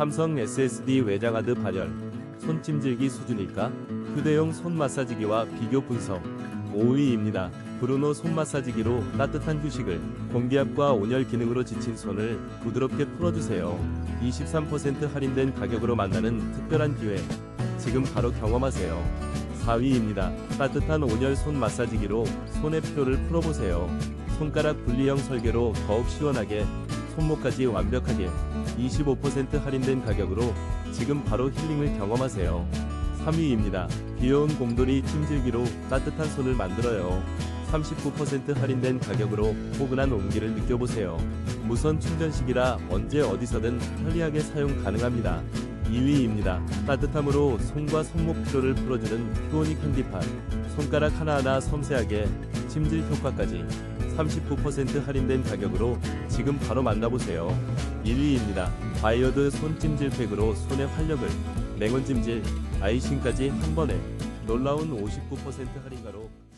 삼성 SSD 외장하드 발열, 손찜질기 수준일까? 휴대용 손 마사지기와 비교 분석. 5위입니다. 브루노 손 마사지기로 따뜻한 휴식을, 공기압과 온열 기능으로 지친 손을 부드럽게 풀어주세요. 23% 할인된 가격으로 만나는 특별한 기회. 지금 바로 경험하세요. 4위입니다. 따뜻한 온열 손 마사지기로 손의 피로를 풀어보세요. 손가락 분리형 설계로 더욱 시원하게 손목까지 완벽하게 25% 할인된 가격으로 지금 바로 힐링을 경험하세요. 3위입니다. 귀여운 곰돌이 찜질기로 따뜻한 손을 만들어요. 39% 할인된 가격으로 포근한 온기를 느껴보세요. 무선 충전식이라 언제 어디서든 편리하게 사용 가능합니다. 2위입니다. 따뜻함으로 손과 손목 피로를 풀어주는 휴오닉 핸디판. 손가락 하나하나 섬세하게 찜질 효과까지 39% 할인된 가격으로 지금 바로 만나보세요. 1위입니다. 바이어드 손찜질팩으로 손의 활력을 맹원 찜질, 아이싱까지 한 번에 놀라운 59% 할인가로